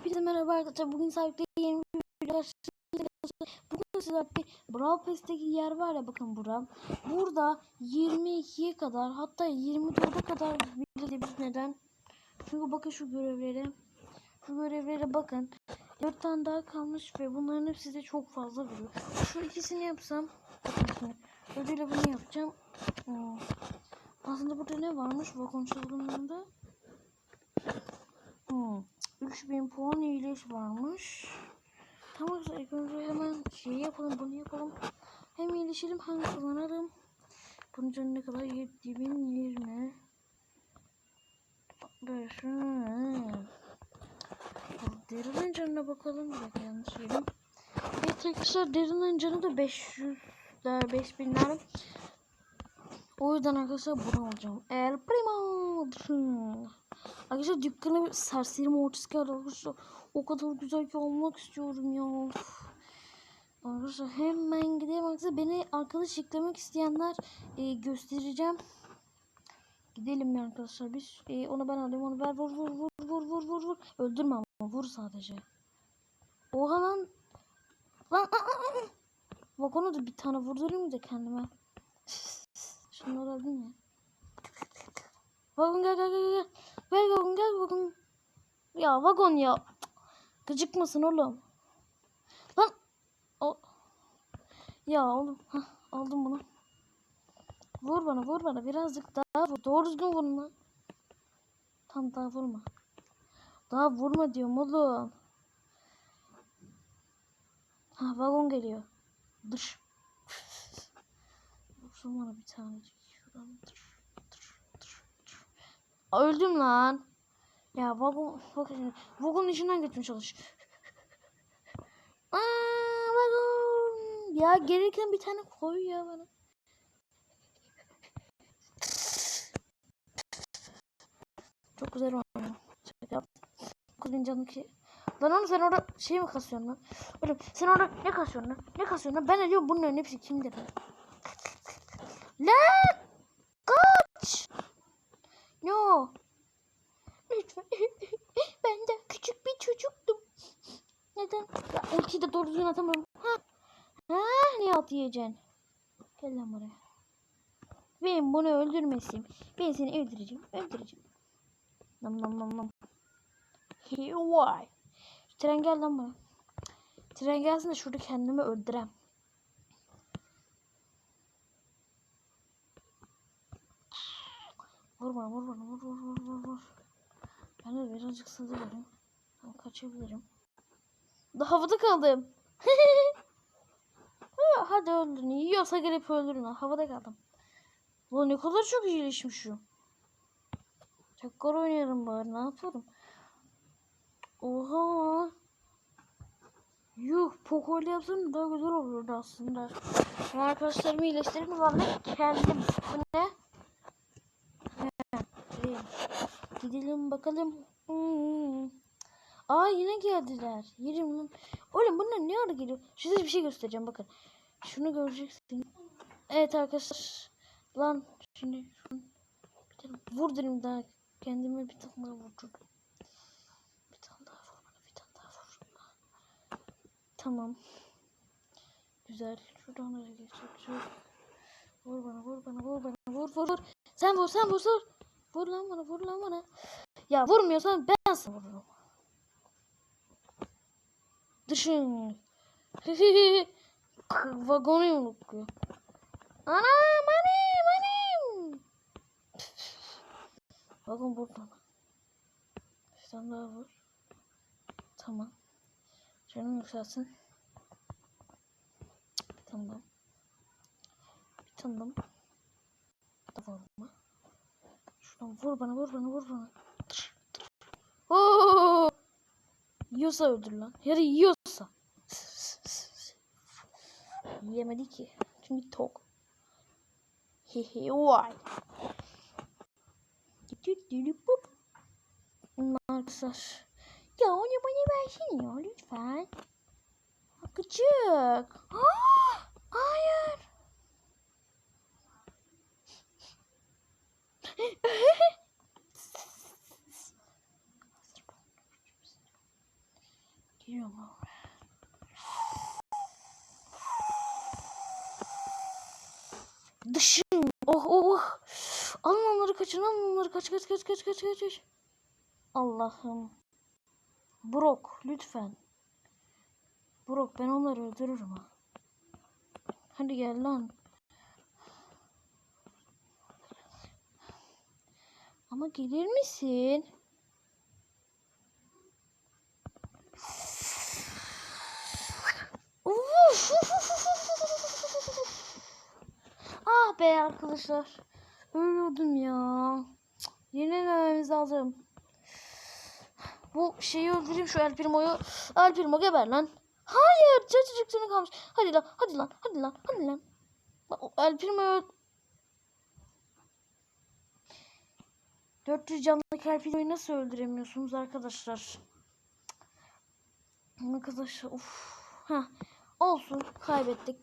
Hepinize merhaba arkadaşlar. Bugün sahipte yeni bir video. Bugün sizler bir Brawl Pass'teki yer var ya bakın bura. Burada 22'ye kadar hatta 24'e kadar bilebiliriz. Neden? Çünkü bakın şu görevlere. Şu görevlere bakın. 4 tane daha kalmış ve bunların hepsi de çok fazla vuruyor. Şu ikisini yapsam. Bakın şimdi. Ödüyle bunu yapacağım. Aslında burada ne varmış? Bakın çılgınlığında. Hmm. 3000 puan iyileş varmış. Tamam ilk önce hemen şey yapalım bunu yapalım. Hem iyileşelim hem kullanalım. Bunun canı ne kadar? 7020. Böyle şöyle. Derinin canına bakalım. Bir yanlış yedim. Evet arkadaşlar derinin canı da 500'ler 5000'ler. O yüzden arkadaşlar bunu alacağım. El Primo. Arkadaşlar dükkanı serseri mortis geldi arkadaşlar. O kadar güzel ki almak istiyorum ya. Arkadaşlar hemen gideyim arkadaşlar. Beni arkadaş eklemek isteyenler e, göstereceğim. Gidelim ya arkadaşlar biz. E, onu ben alayım onu ver vur vur vur vur vur vur vur. Öldürme ama vur sadece. Oha lan. Lan. Bak onu da bir tane vurdurayım da kendime. Şunları alayım ya. Vagon gel gel gel gel. Gel vagon gel vagon. Ya vagon ya. Gıcık mısın oğlum? Lan. O. Ya oğlum. Hah, aldım bunu. Vur bana vur bana birazcık daha vur. Doğru düzgün vurma. Tam daha vurma. Daha vurma diyorum oğlum. Ha vagon geliyor. Dış. Vursun bana bir tanecik. Şuradan dış. Öldüm lan. Ya vagon, bakın vagonun içinden geçmeye çalış. Aa, vagon. Ya gereken bir tane koy ya bana. Çok güzel yaptım. Kuzun canı ki. Lan oğlum sen orada şey mi kasıyorsun lan? Oğlum sen orada ne kasıyorsun lan? Ne kasıyorsun lan? Ben ne diyorum bunların hepsi kimdir? Lan! No. Lütfen. ben de küçük bir çocuktum. Neden? Ya ultiyi de doğru düzgün atamıyorum. Ha. Ha ne at? Gel lan buraya. Benim bunu öldürmesim. Ben seni öldüreceğim. Öldüreceğim. Nam nam nam nam. Hey why? Tren gel lan bana. Tren gelsin de şurada kendimi öldürem. Vur bana vur bana vur vur vur vur vur. Ben de birazcık sığdırıyorum. Tamam kaçabilirim. Daha havada kaldım. Ha, Hadi öldürün. Yiyorsa gelip öldürün. Havada kaldım. Ulan ne kadar çok iyileşmiş şu. Tekrar oynayalım bari. Ne yapalım? Oha. Yuh. Poco ile yapsam daha güzel olurdu aslında. Ama arkadaşlarımı iyileştirdim. Ben kendim. Bu ne? Gidelim. Gidelim bakalım. Hmm. Aa yine geldiler. Yerim lan. Oğlum bunlar ne ara geliyor? Size bir şey göstereceğim bakın. Şunu göreceksin. Evet arkadaşlar. Lan şimdi şunu bir tane vurdurayım daha. Kendime bir tane daha vurdurdum. Bir tane daha vur bana. Bir tane daha vur. Tamam. Güzel. Şuradan da geçecek. Vur bana vur bana vur bana vur vur vur. Sen vur sen vur vur. Vur lan bana vur lan bana. Ya vurmuyorsan ben sana vururum. Düşün. Vagonu yumrukluyor. Anam anam anam. Vagon buradan. Bir tane daha vur. Tamam. Canım yükselsin. Bir tane daha. Şuradan vur bana vur bana vur bana. Oo! Yiyorsa öldür lan. Ya da yiyorsa. Yemedi ki. Çünkü tok. Hehe vay. Arkadaşlar. Ya onu bana versene ya lütfen. Ah, hayır. Dışın. Oh oh oh. Alın onları kaçın alın onları kaç kaç kaç kaç kaç kaç. Allah'ım. Brok lütfen. Brok ben onları öldürürüm ha. Hadi gel lan. Ama gelir misin? Ah be arkadaşlar. Ölüyordum ya. Yenilememiz lazım. Bu şeyi öldüreyim şu El Primo'yu. El Primo geber lan. Hayır. Çocuk canı kalmış. Hadi lan. Hadi lan. Hadi lan. Hadi lan. El Primo'yu 400 canlılık El Primo'yu nasıl öldüremiyorsunuz arkadaşlar? Arkadaşlar uf. Heh. Olsun. Kaybettik.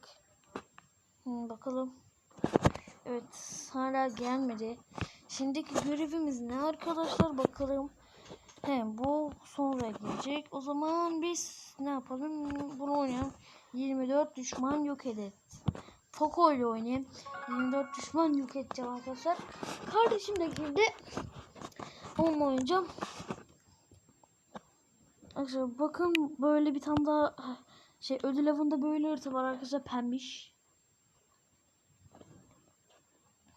Hı, bakalım. Evet. Hala gelmedi. Şimdiki görevimiz ne arkadaşlar? Bakalım. He, bu sonra gelecek. O zaman biz ne yapalım? Bunu oynayalım. 24 düşman yok edet. Poco ile oynayayım. 24 düşman yok edeceğim arkadaşlar. Kardeşim de. Onunla oynayacağım. Arkadaşlar bakın böyle bir tane daha şey ödül avında böyle harita var arkadaşlar pembiş.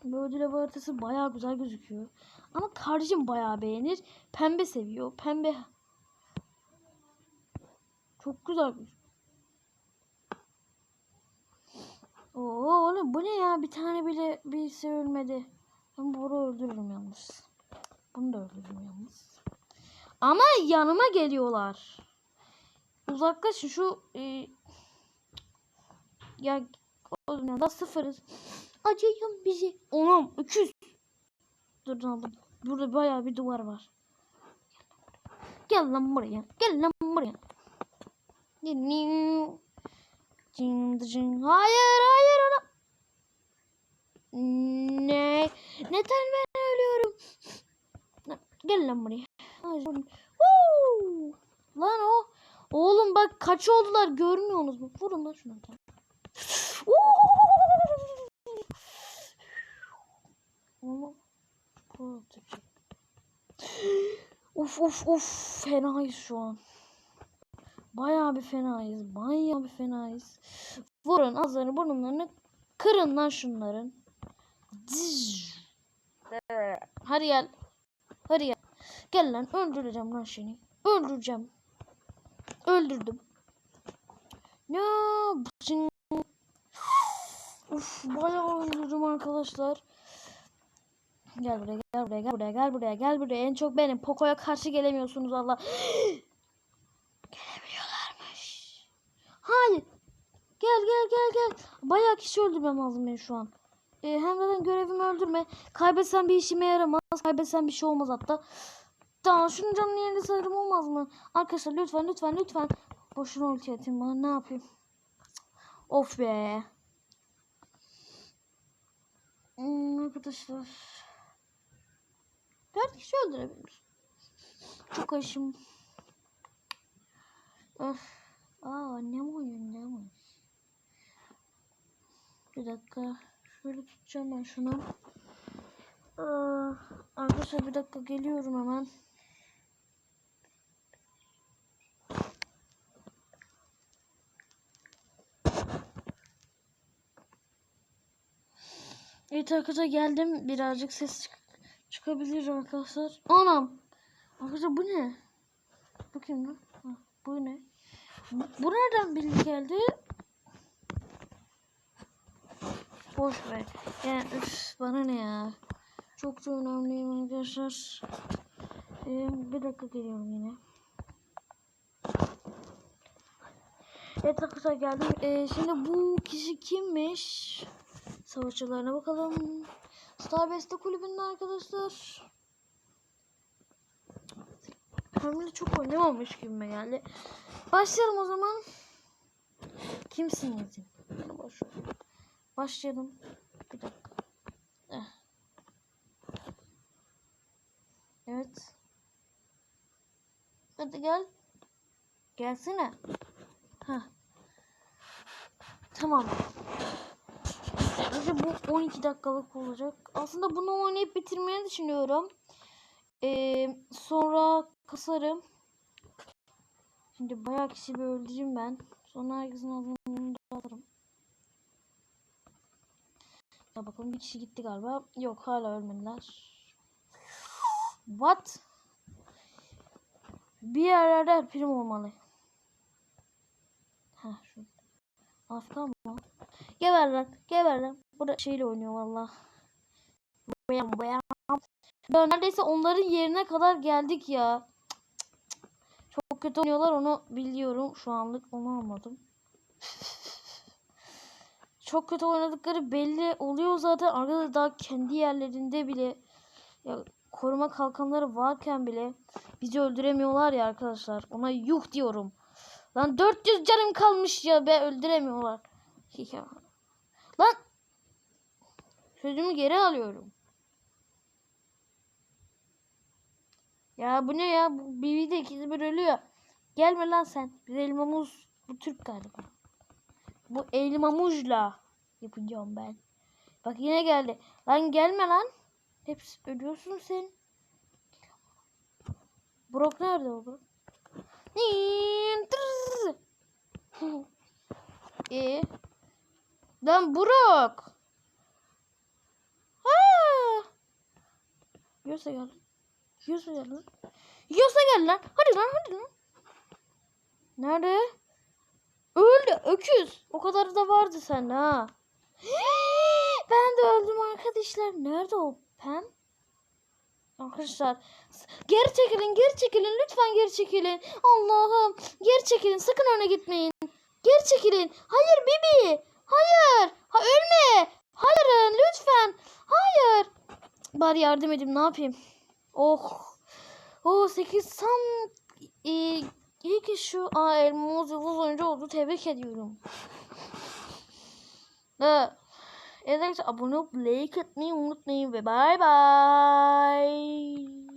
Bu ödül avı haritası bayağı güzel gözüküyor. Ama kardeşim bayağı beğenir. Pembe seviyor. Pembe. Çok güzel. Oo oğlum bu ne ya? Bir tane bile birisi ölmedi. Ben bunu öldürürüm yalnız. Bunu da öldürürüm yalnız. Ama yanıma geliyorlar. Uzaklaşın şu e, ya o da sıfırız. Acıyın bizi. Onam öküz. Dur aldım. Burada bayağı bir duvar var. Gel lan buraya. Gel lan buraya. Gel. Cing cing. Hayır hayır ona. Ne? Neden ben ölüyorum? Gel lan buraya. Woo! Lan o. Oğlum bak kaç oldular görmüyorsunuz mu? Vurun lan şunu. Oğlum. Of of of fenayız şu an. Bayağı bir fenayız. Bayağı bir fenayız. Vurun ağızlarını burnunlarını kırın lan şunların. Hadi gel. Hadi gel. Gel lan öldüreceğim lan seni. Öldüreceğim. Öldürdüm. Ya Uf bayağı öldürdüm arkadaşlar. Gel buraya gel buraya gel buraya gel buraya gel buraya. En çok benim. Poco'ya karşı gelemiyorsunuz Allah. Hayır. Gel gel gel gel. Bayağı kişi öldürmem lazım benim şu an. Ee, hem zaten görevimi öldürme. Kaybetsem bir işime yaramaz. Kaybetsem bir şey olmaz hatta. Tamam şunun canını yerine sayarım olmaz mı? Arkadaşlar lütfen lütfen lütfen. Boşuna ulti atayım bana ne yapayım. Of be. Hmm, arkadaşlar. Dört kişi öldürebilir. Çok aşım. Öf. Aa ne oyun ne oyun. Bir dakika. Şöyle tutacağım ben şunu. Aa, arkadaşlar bir dakika geliyorum hemen. Evet arkadaşlar geldim. Birazcık ses çık çıkabilir arkadaşlar. Anam. Arkadaşlar bu ne? Bakayım lan. Bu ne? Bu, nereden bilgi geldi? Boş ver. Yani üf, bana ne ya? Çok da önemliyim arkadaşlar. Ee, bir dakika geliyorum yine. Evet arkadaşlar geldim. Ee, şimdi bu kişi kimmiş? Savaşçılarına bakalım. Starbest'te kulübünde arkadaşlar. Hamle çok oynamamış gibime geldi. Başlayalım o zaman. Kimsin yazayım? Başlayalım. Bir dakika. Eh. Evet. Hadi gel. Gelsene. Heh. Tamam. İşte bu 12 dakikalık olacak. Aslında bunu oynayıp bitirmeyi düşünüyorum. Ee, sonra kasarım. Şimdi bayağı kişi bir öldüreyim ben. Sonra herkesin adını da atarım. Ya bakalım bir kişi gitti galiba. Yok hala ölmediler. What? Bir yerlerde El prim olmalı. Ha şu. Afrika mı? Geber lan. Geber lan. Burada şeyle oynuyor valla. Bıyam bıyam. Ya neredeyse onların yerine kadar geldik ya. Çok kötü oynuyorlar onu biliyorum. Şu anlık onu anladım. Çok kötü oynadıkları belli oluyor zaten. Arkada daha kendi yerlerinde bile ya, koruma kalkanları varken bile bizi öldüremiyorlar ya arkadaşlar. Ona yuh diyorum. Lan 400 canım kalmış ya be öldüremiyorlar. Lan sözümü geri alıyorum. Ya bu ne ya? Bu BB'de ikisi bir ölüyor. Gelme lan sen. Biz elmamuz bu Türk galiba. Bu elmamuzla yapacağım ben. Bak yine geldi. Lan gelme lan. Hepsi ölüyorsun sen. Brock nerede o Brock? İyi. Lan Brock. Ha. Yiyorsa gel. Yiyorsa gel lan. Yiyorsa gel lan. Hadi lan hadi lan. Nerede? Öldü öküz. O kadar da vardı sende ha. Ben de öldüm arkadaşlar. Nerede o Pem? Arkadaşlar geri çekilin geri çekilin lütfen geri çekilin. Allah'ım geri çekilin sakın öne gitmeyin. Geri çekilin. Hayır Bibi. Hayır. Ha ölme. Hayır lütfen. Hayır. Bari yardım edeyim ne yapayım. Oh. Oh 8 tam iyi, iyi ki şu Aa, elmamız yıldız oyuncu oldu. Tebrik ediyorum. Evet. Evet abone olup like atmayı unutmayın ve bay bay.